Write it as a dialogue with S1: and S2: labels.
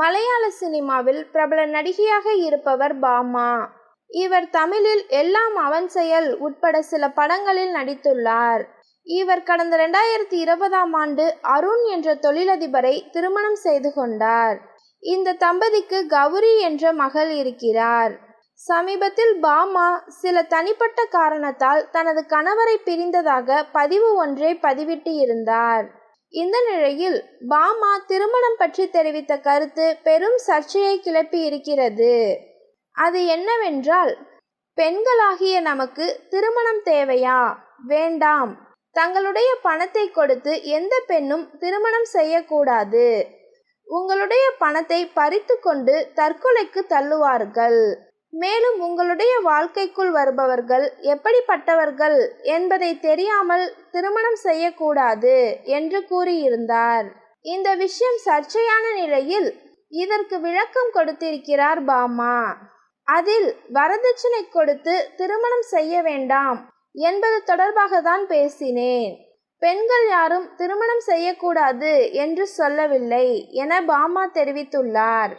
S1: மலையாள சினிமாவில் பிரபல நடிகையாக இருப்பவர் பாமா. இவர் தமிழில் எல்லாம் அவன் செயல் உட்பட சில படங்களில் நடித்துள்ளார். இவர் கடந்த ரெண்டாயிரத்தி இருபதாம் ஆண்டு அருண் என்ற தொழிலதிபரை திருமணம் செய்து கொண்டார். இந்த தம்பதிக்கு கௌரி என்ற மகள் இருக்கிறார். சமீபத்தில் பாமா சில தனிப்பட்ட காரணத்தால் தனது கணவரை பிரிந்ததாக பதிவு ஒன்றை பதிவிட்டு இருந்தார். இந்த நிலையில் பாமா திருமணம் பற்றி தெரிவித்த கருத்து பெரும் சர்ச்சையை கிளப்பி இருக்கிறது. அது என்னவென்றால் பெண்களாகிய நமக்கு திருமணம் தேவையா? வேண்டாம். தங்களுடைய பணத்தை கொடுத்து எந்த பெண்ணும் திருமணம் செய்யக்கூடாது. உங்களுடைய பணத்தை பறித்து கொண்டு தற்கொலைக்கு தள்ளுவார்கள். மேலும் உங்களுடைய வாழ்க்கைக்குள் வருபவர்கள் எப்படிப்பட்டவர்கள் என்பதை தெரியாமல் திருமணம் செய்யக்கூடாது என்று கூறியிருந்தார். இந்த விஷயம் சர்ச்சையான நிலையில் இதற்கு விளக்கம் கொடுத்திருக்கிறார் பாமா. அதில் வரதட்சணை கொடுத்து திருமணம் செய்ய வேண்டாம் என்பது தொடர்பாக தான் பேசினேன். பெண்கள் யாரும் திருமணம் செய்யக்கூடாது என்று சொல்லவில்லை என பாமா தெரிவித்துள்ளார்.